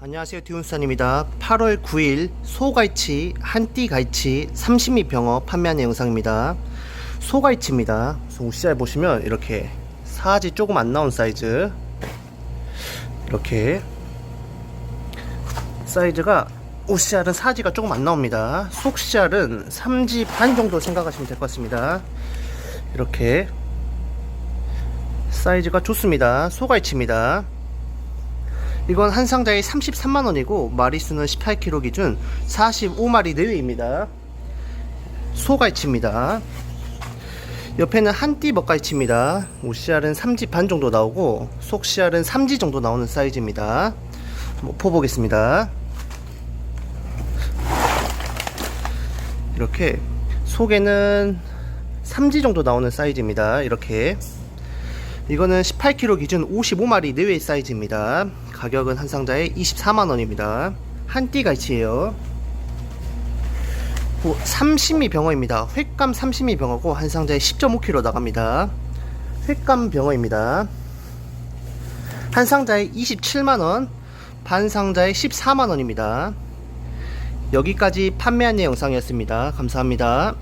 안녕하세요. 디운산입니다. 8월 9일 소갈치 한띠 갈치 30미 병어 판매하는 영상입니다. 소갈치입니다. 우시잘 보시면 이렇게 사지 조금 안 나온 사이즈. 이렇게 사이즈가 우시알은 사지가 조금 안 나옵니다. 속시알은 3지 반 정도 생각하시면 될 것 같습니다. 이렇게 사이즈가 좋습니다. 소갈치입니다 이건 한 상자에 33만원이고 마리수는 18kg 기준 45마리 내외입니다. 소갈치입니다. 옆에는 한띠 먹갈치입니다. 옷씨알은 3지 반 정도 나오고 속씨알은 3지 정도 나오는 사이즈입니다. 한번 퍼보겠습니다. 이렇게 속에는 3지 정도 나오는 사이즈입니다. 이렇게 이거는 18kg 기준 55마리 내외 사이즈입니다. 가격은 한 상자에 24만원입니다. 한 띠 갈치예요. 30미 병어입니다. 횟감 30미 병어고 한 상자에 10.5kg 나갑니다. 횟감 병어입니다. 한 상자에 27만원, 반 상자에 14만원입니다. 여기까지 판매한 영상이었습니다. 감사합니다.